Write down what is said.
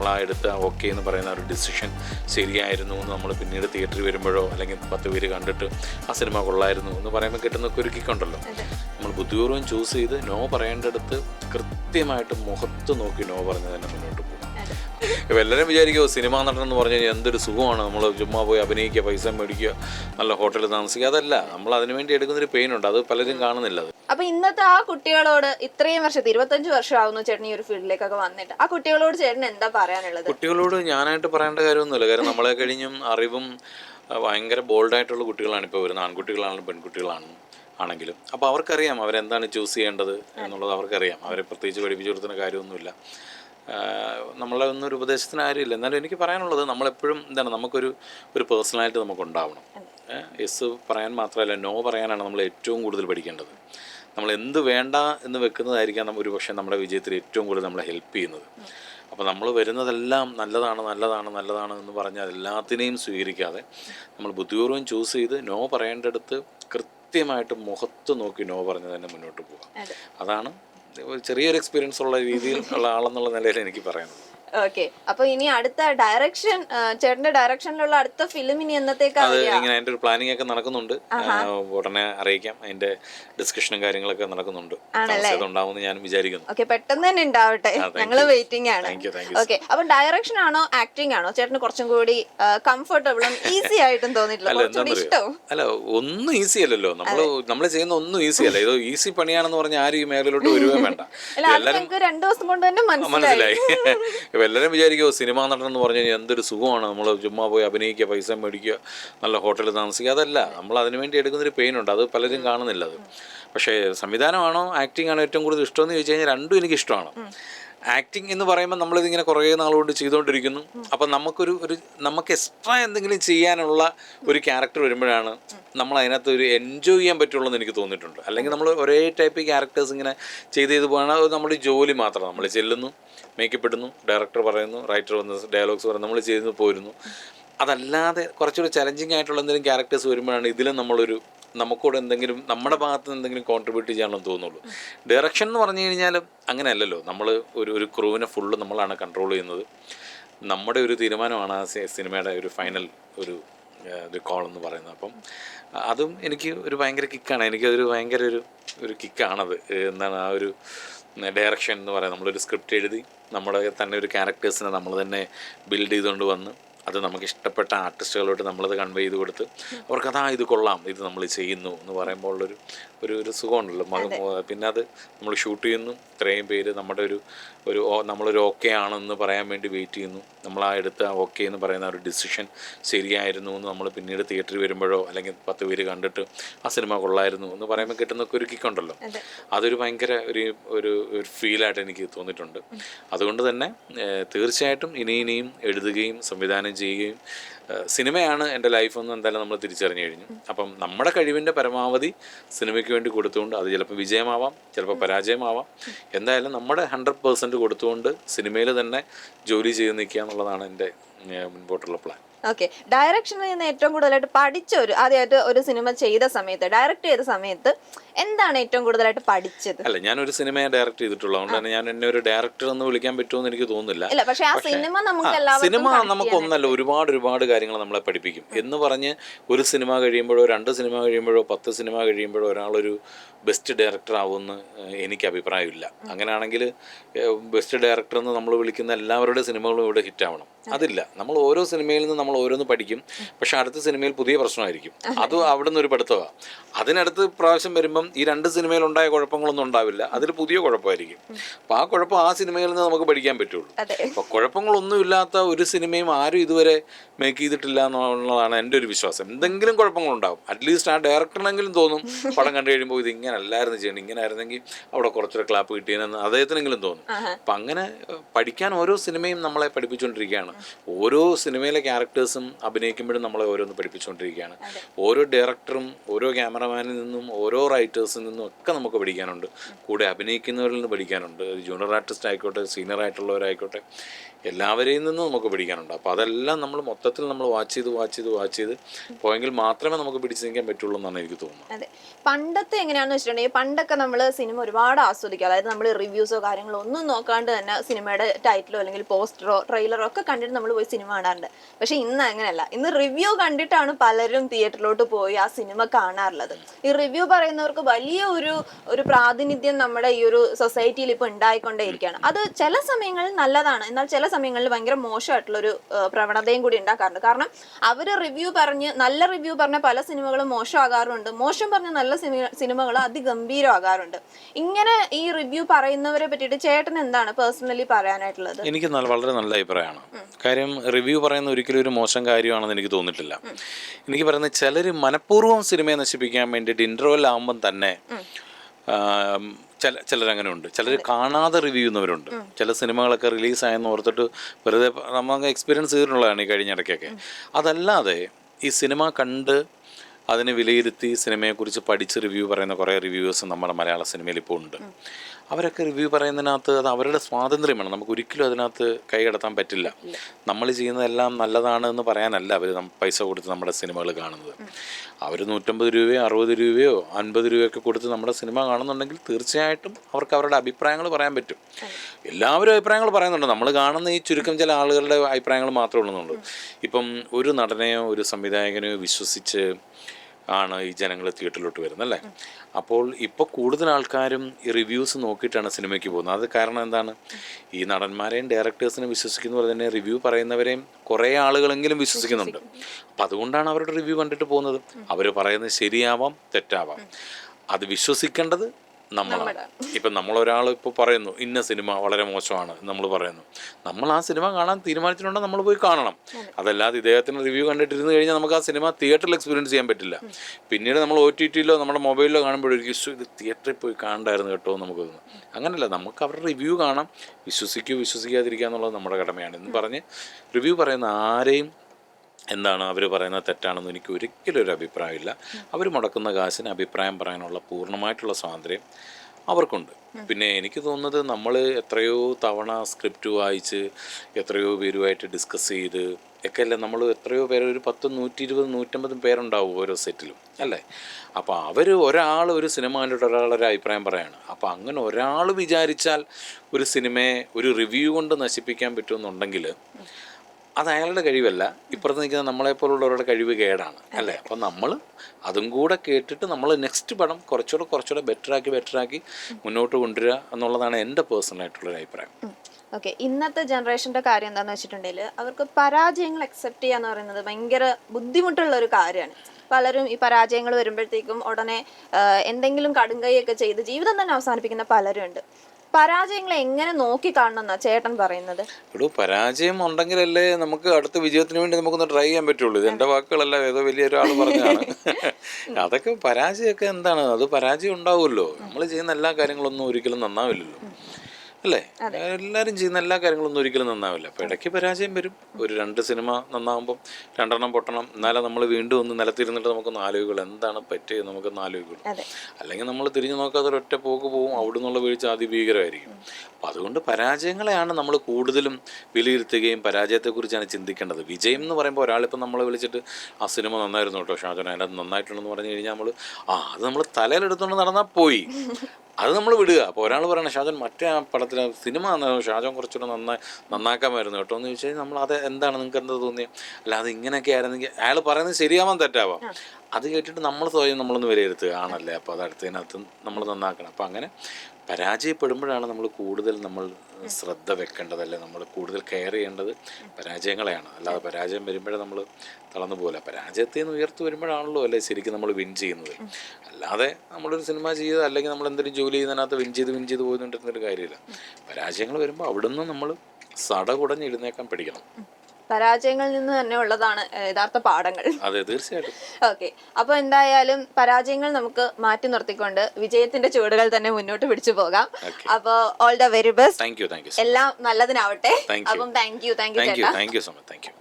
നമ്മൾ ആ എടുത്ത ഓക്കെ എന്ന് പറയുന്ന ഒരു ഡിസിഷൻ ശരിയായിരുന്നു എന്ന് നമ്മൾ പിന്നീട് തിയേറ്ററിൽ വരുമ്പോഴോ അല്ലെങ്കിൽ പത്ത് പേര് കണ്ടിട്ട് ആ സിനിമ കൊള്ളായിരുന്നു എന്ന് പറയുമ്പോൾ കിട്ടുന്നൊക്കെ ഒരു കിക്കുണ്ടല്ലോ നമ്മൾ ബുദ്ധിപൂർവം ചൂസ് ചെയ്ത് നോ പറയേണ്ടടുത്ത് കൃത്യമായിട്ട് മുഖത്ത് നോക്കി നോ പറഞ്ഞു തന്നെ ഇപ്പം എല്ലാവരും വിചാരിക്കുമോ സിനിമ നടൻ എന്ന് പറഞ്ഞു കഴിഞ്ഞാൽ എന്തൊരു സുഖമാണ്. നമ്മൾ ചുമ്മാ പോയി അഭിനയിക്കുക പൈസ മേടിക്കുക നല്ല ഹോട്ടലിൽ താമസിക്കുക. അതല്ല നമ്മൾ അതിനു വേണ്ടി എടുക്കുന്നൊരു പെയിൻ ഉണ്ട്. അത് പലരും കാണുന്നില്ല അത്. അപ്പൊ ഇന്നത്തെ ആ കുട്ടികളോട് ഇത്രയും വർഷത്തെ ഇരുപത്തഞ്ച് വർഷമാവുന്നു ചേട്ടൻ ഈ ഒരു ഫീൽഡിലേക്കൊക്കെ വന്നിട്ട്. ആ കുട്ടികളോട് ചേട്ടൻ എന്താ പറയാനുള്ളത്? കുട്ടികളോട് ഞാനായിട്ട് പറയേണ്ട കാര്യമൊന്നുമില്ല. കാരണം നമ്മളെ കഴിഞ്ഞും അറിവും ഭയങ്കര ബോൾഡായിട്ടുള്ള കുട്ടികളാണ് ഇപ്പോൾ വരുന്നത്. ആൺകുട്ടികളാണെങ്കിലും പെൺകുട്ടികളാണ് ആണെങ്കിലും. അപ്പോൾ അവർക്കറിയാം അവരെന്താണ് ചൂസ് ചെയ്യേണ്ടത് എന്നുള്ളത് അവർക്കറിയാം. അവരെ പ്രത്യേകിച്ച് പഠിപ്പിച്ചു കൊടുക്കുന്ന കാര്യമൊന്നുമില്ല. നമ്മളെ ഒന്നും ഒരു ഉപദേശത്തിന് ആരുമില്ല എന്നാലും എനിക്ക് പറയാനുള്ളത് നമ്മളെപ്പോഴും എന്താണ് നമുക്കൊരു ഒരു പേഴ്സണാലിറ്റി നമുക്ക് ഉണ്ടാവണം എസ് പറയാൻ മാത്രമല്ല നോ പറയാനാണ് നമ്മൾ ഏറ്റവും കൂടുതൽ പഠിക്കേണ്ടത്. നമ്മൾ എന്ത് വേണ്ട എന്ന് വെക്കുന്നതായിരിക്കാം നമ്മൾ ഒരുപക്ഷെ നമ്മുടെ വിജയത്തിൽ ഏറ്റവും കൂടുതൽ നമ്മളെ ഹെൽപ്പ് ചെയ്യുന്നത്. അപ്പോൾ നമ്മൾ വരുന്നതെല്ലാം നല്ലതാണ് നല്ലതാണ് നല്ലതാണ് എന്ന് പറഞ്ഞാൽ എല്ലാത്തിനെയും സ്വീകരിക്കാതെ നമ്മൾ ബുദ്ധിപൂർവം ചൂസ് ചെയ്ത് നോ പറയേണ്ടടുത്ത് കൃത്യമായിട്ട് മുഖത്ത് നോക്കി നോ പറഞ്ഞ് തന്നെ മുന്നോട്ട് പോകാം അതാണ് ഒരു ചെറിയൊരു എക്സ്പീരിയൻസ് ഉള്ള രീതിയിൽ ഉള്ള ആളെന്നുള്ള നിലയിൽ എനിക്ക് പറയാനുള്ളത് ഓക്കെ അപ്പൊ ഇനി അടുത്ത ഡയറക്ഷൻ ചേട്ടന്റെ ഡയറക്ഷനിലുള്ള അടുത്ത ഫിലിം ഇനി എന്നത്തേക്കാ അത് വരിക? ഇങ്ങനെ അതിന്റെ ഒരു പ്ലാനിങ് ഒക്കെ നടക്കുന്നുണ്ട്. ഉടനെ അറിയിക്കാം. അതിന്റെ ഡിസ്കഷനും കാര്യങ്ങളൊക്കെ നടക്കുന്നുണ്ട്. ഉണ്ടാവുമെന്ന് ഞാൻ വിചാരിക്കുന്നു. ഓക്കെ പെട്ടെന്ന് തന്നെ ഉണ്ടാവട്ടെ. ഞങ്ങൾ. വെയിറ്റിംഗ് ആണ്. ഓക്കെ അപ്പൊ ഡയറക്ഷൻ ആണോ ആക്ടിംഗ് ആണോ? ചേട്ടന് കുറച്ചും കൂടി കംഫർട്ടബിളും ഈസി ആയിട്ടും തോന്നിയിട്ടില്ല. അല്ല ഒന്നും ഈസി അല്ലല്ലോ. നമ്മൾ നമ്മൾ ചെയ്യുന്ന ഒന്നും ഈസി അല്ല. ഇത് ഈസി പണിയാണെന്ന് പറഞ്ഞാൽ ആരും ഈ മേഖലയിലോട്ട് വരുകയും വേണ്ട. എല്ലാവരും രണ്ടു ദിവസം കൊണ്ട് തന്നെ മനസ്സിലായി. മനസ്സിലായി ഇപ്പൊ എല്ലാവരും വിചാരിക്കുമോ സിനിമാ നടൻ എന്ന് പറഞ്ഞു കഴിഞ്ഞാൽ എന്തൊരു സുഖമാണ്. നമ്മൾ ചുമ്മാ പോയി അഭിനയിക്കുക പൈസ മേടിക്കുക നല്ല ഹോട്ടലിൽ താമസിക്കുക. അതല്ല നമ്മൾ അതിനു വേണ്ടി എടുക്കുന്നൊരു പെയിൻ ഉണ്ട്. അത് പലരും കാണുന്നില്ല അത്. പക്ഷേ സംവിധാനമാണോ ആക്ടിംഗ് ആണോ ഏറ്റവും കൂടുതൽ ഇഷ്ടമെന്ന് ചോദിച്ചു കഴിഞ്ഞാൽ രണ്ടും എനിക്ക് ഇഷ്ടമാണ്. ആക്ടിങ് എന്ന് പറയുമ്പോൾ നമ്മളിതിങ്ങനെ കുറേ നാളുകൊണ്ട് ചെയ്തുകൊണ്ടിരിക്കുന്നു അപ്പം നമുക്കൊരു ഒരു നമുക്ക് എക്സ്ട്രാ എന്തെങ്കിലും ചെയ്യാനുള്ള ഒരു ക്യാരക്ടർ വരുമ്പോഴാണ് നമ്മൾ അതിനകത്ത് ഒരു എൻജോയ് ചെയ്യാൻ പറ്റുള്ളൂ എന്ന് എനിക്ക് തോന്നിയിട്ടുണ്ട്. അല്ലെങ്കിൽ നമ്മൾ ഒരേ ടൈപ്പ് ക്യാരക്ടേഴ്സ് ഇങ്ങനെ ചെയ്ത് ചെയ്ത് പോകണം അത് നമ്മുടെ ജോലി മാത്രം. നമ്മൾ ചെല്ലുന്നു മേക്കപ്പ് ഇടുന്നു ഡയറക്ടർ പറയുന്നു റൈറ്റർ വന്ന് ഡയലോഗ്സ് പറയുന്നു നമ്മൾ ചെയ്തു പോരുന്നു. അതല്ലാതെ കുറച്ചൊരു ചലഞ്ചിങ് ആയിട്ടുള്ള എന്തെങ്കിലും ക്യാരക്ടേഴ്സ് വരുമ്പോഴാണ് ഇതിലും നമ്മളൊരു നമുക്കൂടെ എന്തെങ്കിലും നമ്മുടെ ഭാഗത്ത് നിന്ന് എന്തെങ്കിലും കോൺട്രിബ്യൂട്ട് ചെയ്യാണെന്ന് തോന്നുള്ളൂ ഡയറക്ഷൻ എന്ന് പറഞ്ഞു കഴിഞ്ഞാൽ അങ്ങനെയല്ലല്ലോ. നമ്മൾ ഒരു ഒരു ക്രൂവിനെ ഫുള്ള് നമ്മളാണ് കൺട്രോൾ ചെയ്യുന്നത്. നമ്മുടെ ഒരു തീരുമാനമാണ് ആ സിനിമയുടെ ഒരു ഫൈനൽ ഒരു ഒരു കോൾ എന്ന് പറയുന്നത്. അപ്പം അതും എനിക്ക് ഒരു ഭയങ്കര കിക്കാണ് എനിക്കതൊരു ഭയങ്കര ഒരു ഒരു കിക്കാണത് എന്താണ് ആ ഒരു ഡയറക്ഷൻ എന്ന് പറയുന്നത്. നമ്മളൊരു സ്ക്രിപ്റ്റ് എഴുതി നമ്മുടെ തന്നെ ഒരു ക്യാരക്ടേഴ്സിനെ നമ്മൾ തന്നെ ബിൽഡ് ചെയ്തുകൊണ്ട് വന്ന് അത് നമുക്ക് ഇഷ്ടപ്പെട്ട ആർട്ടിസ്റ്റുകളോട്ട് നമ്മളത് കൺവേ ചെയ്ത് കൊടുത്ത് അവർക്ക് അതാ ഇത് കൊള്ളാം ഇത് നമ്മൾ ചെയ്യുന്നു എന്ന് പറയുമ്പോൾ ഉള്ളൊരു ഒരു ഒരു സുഖമുണ്ടല്ലോ. പിന്നെ അത് നമ്മൾ ഷൂട്ട് ചെയ്യുന്നു ഇത്രയും പേര് നമ്മുടെ ഒരു ഒരു നമ്മളൊരു ഓക്കെ ആണെന്ന് പറയാൻ വേണ്ടി വെയിറ്റ് ചെയ്യുന്നു. നമ്മൾ ആ എടുത്ത ഓക്കെ എന്ന് പറയുന്ന ഒരു ഡിസിഷൻ ശരിയായിരുന്നു എന്ന് നമ്മൾ പിന്നീട് തിയേറ്ററിൽ വരുമ്പോഴോ അല്ലെങ്കിൽ പത്ത് പേര് കണ്ടിട്ട് ആ സിനിമ കൊള്ളായിരുന്നു എന്ന് പറയുമ്പോൾ കിട്ടുന്ന ഒരു കിക്കുണ്ടല്ലോ. അതൊരു ഭയങ്കര ഒരു ഒരു ഒരു ഫീലായിട്ട് എനിക്ക് തോന്നിയിട്ടുണ്ട്. അതുകൊണ്ട് തന്നെ തീർച്ചയായിട്ടും ഇനി ഇനിയും എഴുതുകയും സംവിധാനം ചെയ്യുകയും ഏഹ്, സിനിമയാണ് എന്റെ ലൈഫ് എന്ന് എന്തായാലും നമ്മൾ തിരിച്ചറിഞ്ഞു കഴിഞ്ഞു. അപ്പം നമ്മുടെ കഴിവിന്റെ പരമാവധി സിനിമയ്ക്ക് വേണ്ടി കൊടുത്തുകൊണ്ട് അത് ചിലപ്പോൾ വിജയമാവാം ചിലപ്പോൾ പരാജയമാവാം. എന്തായാലും നമ്മുടെ ഹൺഡ്രഡ് പേഴ്സന്റ് കൊടുത്തുകൊണ്ട് സിനിമയിൽ തന്നെ ജോലി ചെയ്ത് നിൽക്കുക എന്നുള്ളതാണ് എന്റെ മുൻപോട്ടുള്ള പ്ലാൻ. ഓക്കെ ഡയറക്ഷനിൽ നിന്ന് ഏറ്റവും കൂടുതലായിട്ട് പഠിച്ച ഒരു ആദ്യമായിട്ട് ഒരു സിനിമ ചെയ്ത സമയത്ത് ഡയറക്ട് ചെയ്ത സമയത്ത് എന്താണ് ഏറ്റവും കൂടുതലായിട്ട് പഠിച്ചത്? അല്ല ഞാൻ സിനിമയെ ഡയറക്റ്റ് ചെയ്തിട്ടുള്ളൂ. അതുകൊണ്ട് തന്നെ ഞാൻ എന്നെ ഒരു ഡയറക്ടർ എന്ന് വിളിക്കാൻ പറ്റുമെന്ന് എനിക്ക് തോന്നുന്നില്ല. ഇല്ല പക്ഷേ ആ സിനിമ നമുക്ക് സിനിമ നമുക്ക് ഒന്നല്ല ഒരുപാട് ഒരുപാട് കാര്യങ്ങൾ നമ്മളെ പഠിപ്പിക്കും. എന്ന് പറഞ്ഞ് ഒരു സിനിമ കഴിയുമ്പോഴോ രണ്ട് സിനിമ കഴിയുമ്പോഴോ പത്ത് സിനിമ കഴിയുമ്പോഴോ ഒരാളൊരു ബെസ്റ്റ് ഡയറക്ടർ ആവുമെന്ന് എനിക്ക് അഭിപ്രായമില്ല. അങ്ങനെയാണെങ്കിൽ ബെസ്റ്റ് ഡയറക്ടർ എന്ന് നമ്മൾ വിളിക്കുന്ന എല്ലാവരുടെ സിനിമകളും ഇവിടെ ഹിറ്റ് ആവണം. അതില്ല. നമ്മൾ ഓരോ സിനിമയിൽ നിന്ന് നമ്മൾ ഓരോന്ന് പഠിക്കും. പക്ഷെ അടുത്ത സിനിമയിൽ പുതിയ പ്രശ്നമായിരിക്കും. അത്. അവിടെ നിന്ന് ഒരു പഠിത്തമാണ് അതിനടുത്ത് പ്രാവശ്യം വരുമ്പം ഈ രണ്ട് സിനിമയിൽ ഉണ്ടായ കുഴപ്പങ്ങളൊന്നും ഉണ്ടാവില്ല. അതിൽ പുതിയ കുഴപ്പമായിരിക്കും. അപ്പോൾ ആ കുഴപ്പം ആ സിനിമയിൽ നിന്ന് നമുക്ക് പഠിക്കാൻ പറ്റുള്ളൂ. അപ്പൊ കുഴപ്പങ്ങളൊന്നും ഇല്ലാത്ത ഒരു സിനിമയും ആരും ഇതുവരെ മേക്ക് ചെയ്തിട്ടില്ല എന്നുള്ളതാണ് എന്റെ ഒരു വിശ്വാസം. എന്തെങ്കിലും കുഴപ്പങ്ങളുണ്ടാവും. അറ്റ്ലീസ്റ്റ് ആ ഡയറക്ടറിനെങ്കിലും തോന്നും. പടം കണ്ടു കഴിയുമ്പോൾ ഇത് ഇങ്ങനെ അല്ലായിരുന്നു ചെയ്യണം ഇങ്ങനെ ആയിരുന്നെങ്കിൽ അവിടെ കുറച്ചൊരു ക്ലാപ്പ് കിട്ടിയെന്ന് അദ്ദേഹത്തിനെങ്കിലും തോന്നും. അപ്പം അങ്ങനെ പഠിക്കാൻ ഓരോ സിനിമയും നമ്മളെ പഠിപ്പിച്ചുകൊണ്ടിരിക്കുകയാണ്. പഠിപ്പിക്കുകയാണ് ഓരോ സിനിമയിലെ ക്യാരക്ടേഴ്സും അഭിനയിക്കുമ്പോഴും നമ്മളെ ഓരോന്ന് പഠിപ്പിച്ചുകൊണ്ടിരിക്കുകയാണ്. ഓരോ ഡയറക്ടറും ഓരോ ക്യാമറമാനിൽ നിന്നും ഓരോ റൈറ്റേഴ്സിൽ നിന്നും ഒക്കെ നമുക്ക് പഠിക്കാനുണ്ട്. കൂടെ അഭിനയിക്കുന്നവരിൽ നിന്ന് പഠിക്കാനുണ്ട്. ജൂനിയർ ആർട്ടിസ്റ്റ് ആയിക്കോട്ടെ സീനിയർ ആയിട്ടുള്ളവരായിക്കോട്ടെ എല്ലാവരെയും നിന്നും നമുക്ക് പഠിക്കാനുണ്ട്. അപ്പോൾ അതെല്ലാം നമ്മൾ മൊത്തത്തിൽ നമ്മൾ വാച്ച് ചെയ്ത് വാച്ച് ചെയ്ത് വാച്ച് ചെയ്ത് പോയെങ്കിൽ മാത്രമേ നമുക്ക് പിടിച്ചു നിൽക്കാൻ പറ്റുള്ളൂ എന്നാണ് എനിക്ക് തോന്നുന്നത്. അതെ. പണ്ടത്തെ എങ്ങനെയാണെന്ന് വെച്ചിട്ടുണ്ടെങ്കിൽ പണ്ടൊക്കെ നമ്മൾ സിനിമ ഒരുപാട് ആസ്വദിക്കുക അതായത് നമ്മൾ റിവ്യൂസോ കാര്യങ്ങളോ ഒന്നും നോക്കാണ്ട് തന്നെ സിനിമയുടെ ടൈറ്റിലോ അല്ലെങ്കിൽ പോസ്റ്ററോ ട്രെയിലറോ ഒക്കെ കണ്ടിട്ട് നമ്മൾ പോയി സിനിമ കാണാറുണ്ട്. പക്ഷെ ഇന്ന് അങ്ങനെയല്ല. ഇന്ന് റിവ്യൂ കണ്ടിട്ടാണ് പലരും തിയേറ്ററിലോട്ട് പോയി ആ സിനിമ കാണാറുള്ളത്. ഈ റിവ്യൂ പറയുന്നവർക്ക് വലിയ ഒരു ഒരു പ്രാതിനിധ്യം നമ്മുടെ ഈ ഒരു സൊസൈറ്റിയിൽ ഇപ്പോൾ ഉണ്ടായിക്കൊണ്ടേയിരിക്കുകയാണ്. അത് ചില സമയങ്ങളിൽ നല്ലതാണ്. എന്നാൽ ചില സമയങ്ങളിൽ ഭയങ്കര മോശമായിട്ടുള്ള ഒരു പ്രവണതയും കൂടി ഉണ്ടാക്കാറുണ്ട്. കാരണം അവർ റിവ്യൂ പറഞ്ഞ് നല്ല റിവ്യൂ പറഞ്ഞ പല സിനിമകളും മോശമാകാറുണ്ട്. മോശം പറഞ്ഞ നല്ല സിനിമകൾ അതിഗംഭീരമാകാറുണ്ട്. ഇങ്ങനെ ഈ റിവ്യൂ പറയുന്നവരെ പറ്റിയിട്ട് ചേട്ടൻ എന്താണ് പേഴ്സണലി പറയാനായിട്ടുള്ളത്? എനിക്ക് വളരെ നല്ല അഭിപ്രായമാണ്. കാര്യം റിവ്യൂ പറയുന്ന ഒരിക്കലും ഒരു മോശം കാര്യമാണെന്ന് എനിക്ക് തോന്നിയിട്ടില്ല. എനിക്ക് പറയുന്നത് ചിലർ മനഃപൂർവം സിനിമയെ നശിപ്പിക്കാൻ വേണ്ടിയിട്ട് ഇന്റർവെൽ ആകുമ്പം തന്നെ ചില ചിലരങ്ങനെ ഉണ്ട് ചിലർ കാണാതെ റിവ്യൂ ചെയ്യുന്നവരുണ്ട്. ചില സിനിമകളൊക്കെ റിലീസായെന്ന് ഓർത്തിട്ട് വെറുതെ നമുക്ക് എക്സ്പീരിയൻസ് ചെയ്തിട്ടുള്ളതാണ് ഈ കഴിഞ്ഞ ഇടയ്ക്കൊക്കെ അതല്ലാതെ ഈ സിനിമ കണ്ട് അതിനെ വിലയിരുത്തി സിനിമയെക്കുറിച്ച് പഠിച്ച് റിവ്യൂ പറയുന്ന കുറേ റിവ്യൂവേഴ്സ് നമ്മുടെ മലയാള സിനിമയിൽ ഇപ്പോൾ ഉണ്ട്. അവരൊക്കെ റിവ്യൂ പറയുന്നതിനകത്ത് അത് അവരുടെ സ്വാതന്ത്ര്യമാണ്. നമുക്ക് ഒരിക്കലും അതിനകത്ത് കൈകടത്താൻ പറ്റില്ല. നമ്മൾ ചെയ്യുന്നതെല്ലാം നല്ലതാണ് എന്ന് പറയാനല്ല അവർ പൈസ കൊടുത്ത് നമ്മുടെ സിനിമകൾ കാണുന്നത്. അവർ നൂറ്റമ്പത് രൂപയോ അറുപത് രൂപയോ അൻപത് രൂപയൊക്കെ കൊടുത്ത് നമ്മുടെ സിനിമ കാണുന്നുണ്ടെങ്കിൽ തീർച്ചയായിട്ടും അവർക്ക് അവരുടെ അഭിപ്രായങ്ങൾ പറയാൻ പറ്റും. എല്ലാവരും അഭിപ്രായങ്ങൾ പറയുന്നുണ്ട്. നമ്മൾ കാണുന്ന ഈ ചുരുക്കം ചില ആളുകളുടെ അഭിപ്രായങ്ങൾ മാത്രമേ ഉള്ളൂ ഇപ്പം ഒരു നടനെയോ ഒരു സംവിധായകനെയോ വിശ്വസിച്ച് ആണ് ഈ ജനങ്ങൾ തിയേറ്ററിലോട്ട് വരുന്നത് അല്ലേ? അപ്പോൾ ഇപ്പോൾ കൂടുതൽ ആൾക്കാരും ഈ റിവ്യൂസ് നോക്കിയിട്ടാണ് സിനിമയ്ക്ക് പോകുന്നത്. അത് കാരണം എന്താണ്? ഈ നടന്മാരെയും ഡയറക്ടേഴ്സിനെയും വിശ്വസിക്കുന്ന പോലെ തന്നെ റിവ്യൂ പറയുന്നവരെയും കുറേ ആളുകളെങ്കിലും വിശ്വസിക്കുന്നുണ്ട്. അപ്പം അതുകൊണ്ടാണ് അവരുടെ റിവ്യൂ കണ്ടിട്ട് പോകുന്നത്. അവർ പറയുന്നത് ശരിയാവാം തെറ്റാവാം. അത് വിശ്വസിക്കേണ്ടത് നമ്മളാണ്. ഇപ്പം നമ്മളൊരാൾ ഇപ്പോൾ പറയുന്നു ഇന്ന സിനിമ വളരെ മോശമാണ് നമ്മൾ പറയുന്നു. നമ്മൾ ആ സിനിമ കാണാൻ തീരുമാനിച്ചിട്ടുണ്ടെങ്കിൽ നമ്മൾ പോയി കാണണം. അതല്ലാതെ ഇദ്ദേഹത്തിന് റിവ്യൂ കണ്ടിട്ടിരുന്ന് കഴിഞ്ഞാൽ നമുക്ക് ആ സിനിമ തിയേറ്ററിൽ എക്സ്പീരിയൻസ് ചെയ്യാൻ പറ്റില്ല. പിന്നീട് നമ്മൾ ഒ ടി ടിയിലോ നമ്മുടെ മൊബൈലിലോ കാണുമ്പോഴേക്കും ഇഷ്യൂ ഇത് തിയേറ്ററിൽ പോയി കാണണ്ടായിരുന്നു കേട്ടോ എന്ന് നമുക്ക് തോന്നുന്നു അങ്ങനല്ല നമുക്ക് അവരുടെ റിവ്യൂ കാണാം. വിശ്വസിക്കൂ വിശ്വസിക്കാതിരിക്കുക എന്നുള്ളത് നമ്മുടെ കടമയാണ്. എന്ന് പറഞ്ഞ് റിവ്യൂ പറയുന്ന ആരെയും എന്താണ് അവർ പറയുന്നത് തെറ്റാണെന്ന് എനിക്ക് ഒരിക്കലും ഒരു അഭിപ്രായമില്ല. അവർ മുടക്കുന്ന കാശിന് അഭിപ്രായം പറയാനുള്ള പൂർണമായിട്ടുള്ള സ്വാതന്ത്ര്യം അവർക്കുണ്ട്. പിന്നെ എനിക്ക് തോന്നുന്നത് നമ്മൾ എത്രയോ തവണ സ്ക്രിപ്റ്റ് വായിച്ച് എത്രയോ പേരുമായിട്ട് ഡിസ്കസ് ചെയ്ത് ഒക്കെ അല്ലേ നമ്മൾ എത്രയോ പേര് ഒരു പത്ത് നൂറ്റി ഇരുപത് നൂറ്റമ്പതും പേരുണ്ടാവും ഓരോ സെറ്റിലും അല്ലേ? അപ്പോൾ അവർ ഒരാൾ ഒരു സിനിമയിലൂടെ ഒരാളൊരു അഭിപ്രായം പറയാണ്. അപ്പോൾ അങ്ങനെ ഒരാൾ വിചാരിച്ചാൽ ഒരു സിനിമയെ ഒരു റിവ്യൂ കൊണ്ട് നശിപ്പിക്കാൻ പറ്റുമെന്നുണ്ടെങ്കിൽ അത് അയാളുടെ കഴിവല്ല. ഇപ്പുറത്ത് നിൽക്കുന്ന നമ്മളെപ്പോലുള്ളവരുടെ കഴിവ് കേടാണ് അല്ലേ? അപ്പം നമ്മൾ അതും കൂടെ കേട്ടിട്ട് നമ്മൾ നെക്സ്റ്റ് പടം കുറച്ചുകൂടെ കുറച്ചുകൂടെ ബെറ്റർ ആക്കി മുന്നോട്ട് കൊണ്ടുവരിക എന്നുള്ളതാണ് എന്റെ പേഴ്സണൽ ആയിട്ടുള്ളൊരു അഭിപ്രായം. ഓക്കെ ഇന്നത്തെ ജനറേഷന്റെ കാര്യം എന്താണെന്ന് വെച്ചിട്ടുണ്ടെങ്കിൽ അവർക്ക് പരാജയങ്ങൾ അക്സെപ്റ്റ് ചെയ്യാന്ന് പറയുന്നത് ഭയങ്കര ബുദ്ധിമുട്ടുള്ള ഒരു കാര്യമാണ്. പലരും ഈ പരാജയങ്ങൾ വരുമ്പോഴത്തേക്കും ഉടനെ എന്തെങ്കിലും കടുങ്കൈയൊക്കെ ചെയ്ത് ജീവിതം തന്നെ അവസാനിപ്പിക്കുന്ന പലരും ഉണ്ട് പരാജയങ്ങളെ എങ്ങനെ നോക്കി കാണണം ചേട്ടൻ പറയുന്നത്? ഒരു പരാജയം ഉണ്ടെങ്കിലല്ലേ നമുക്ക് അടുത്ത വിജയത്തിന് വേണ്ടി നമുക്കൊന്ന് ട്രൈ ചെയ്യാൻ പറ്റുള്ളൂ. ഇത് എന്റെ വാക്കുകളല്ല ഏതോ വലിയ ഒരാൾ പറഞ്ഞാണ് അതൊക്കെ പരാജയമൊക്കെ എന്താണ്? അത് പരാജയം ഉണ്ടാവുമല്ലോ. നമ്മൾ ചെയ്യുന്ന എല്ലാ കാര്യങ്ങളൊന്നും ഒരിക്കലും നന്നാവില്ലല്ലോ. അല്ലേ? എല്ലാവരും ചെയ്യുന്ന എല്ലാ കാര്യങ്ങളൊന്നും ഒരിക്കലും നന്നാവില്ല. അപ്പോൾ ഇടയ്ക്ക് പരാജയം വരും. ഒരു രണ്ട് സിനിമ നന്നാവുമ്പോൾ രണ്ടെണ്ണം പൊട്ടണം. എന്നാലും നമ്മൾ വീണ്ടും ഒന്ന് നിലത്തിരുന്നിട്ട് നമുക്കൊന്ന് ആലോചിക്കുള്ളൂ. എന്താണ് പറ്റിയത്? നമുക്കൊന്ന് ആലോചിക്കുള്ളൂ. അതെ. അല്ലെങ്കിൽ നമ്മൾ തിരിഞ്ഞു നോക്കാതെ ഒരൊറ്റ പോക്ക് പോകും അവിടെ നിന്നുള്ള വീഴ്ച അതിഭീകരമായിരിക്കും. അപ്പം അതുകൊണ്ട് പരാജയങ്ങളെയാണ് നമ്മൾ കൂടുതലും വിലയിരുത്തുകയും പരാജയത്തെക്കുറിച്ചാണ് ചിന്തിക്കേണ്ടത്. വിജയം എന്ന് പറയുമ്പോൾ ഒരാളിപ്പോൾ നമ്മളെ വിളിച്ചിട്ട് ആ സിനിമ നന്നായിരുന്നു കേട്ടോ ഷാജന അതിനകത്ത് നന്നായിട്ടുണ്ടെന്ന് പറഞ്ഞു കഴിഞ്ഞാൽ നമ്മൾ ആ അത് നമ്മൾ തലയിലെടുത്തുകൊണ്ട് നടന്നാൽ പോയി. അത് നമ്മൾ വിടുക. അപ്പോൾ ഒരാൾ പറയണം ഷാജൻ മറ്റേ ആ പടത്തിൽ സിനിമ ഷാജൻ ഷാജോൻ കുറച്ചുകൂടെ നന്നായി നന്നാക്കാമായിരുന്നു കേട്ടോ. എന്ന് ചോദിച്ചാൽ നമ്മൾ അത് എന്താണ്? നിങ്ങൾക്ക് എന്താ തോന്നിയത് അല്ല അത് ഇങ്ങനെയൊക്കെ ആയിരുന്നെങ്കിൽ അയാൾ പറയുന്നത് ശരിയാവാൻ തെറ്റാവാം. അത് കേട്ടിട്ട് നമ്മൾ സ്വയം നമ്മളൊന്ന് വിലയിരുത്തുക ആണല്ലേ അപ്പോൾ അത് അടുത്തതിനകത്ത് നമ്മൾ നന്നാക്കണം. അപ്പോൾ അങ്ങനെ പരാജയപ്പെടുമ്പോഴാണ് നമ്മൾ കൂടുതൽ നമ്മൾ ശ്രദ്ധ വെക്കേണ്ടത് അല്ലെ നമ്മൾ കൂടുതൽ കെയർ ചെയ്യേണ്ടത് പരാജയങ്ങളെയാണ്. അല്ലാതെ പരാജയം വരുമ്പോഴേ നമ്മൾ തളർന്നു പോകില്ല പരാജയത്തിൽ നിന്ന് ഉയർത്തു വരുമ്പോഴാണല്ലോ അല്ലേ ശരിക്കും നമ്മൾ വിൻ ചെയ്യുന്നത്. അല്ലാതെ നമ്മളൊരു സിനിമ ചെയ്ത് അല്ലെങ്കിൽ നമ്മൾ എന്തെങ്കിലും ജോലി ചെയ്യുന്നതിനകത്ത് വിൻ ചെയ്ത് വിൻ ചെയ്ത് പോയിരുന്നൊരു കാര്യമില്ല. പരാജയങ്ങൾ വരുമ്പോൾ അവിടുന്ന് നമ്മൾ സടകുടഞ്ഞ് എഴുന്നേക്കാൻ പഠിക്കണം. പരാജയങ്ങളിൽ നിന്ന് തന്നെ ഉള്ളതാണ് യഥാർത്ഥ പാഠങ്ങൾ. അതെ തീർച്ചയായിട്ടും. ഓക്കെ. അപ്പൊ എന്തായാലും പരാജയങ്ങൾ നമുക്ക് മാറ്റി നിർത്തിക്കൊണ്ട് വിജയത്തിന്റെ ചുവടുകൾ തന്നെ മുന്നോട്ട് പിടിച്ചു പോകാം. അപ്പൊ ഓൾ ദ വെരി ബെസ്റ്റ് എല്ലാം നല്ലതിനാവട്ടെ. അപ്പം thank you thank you thank you so much thank you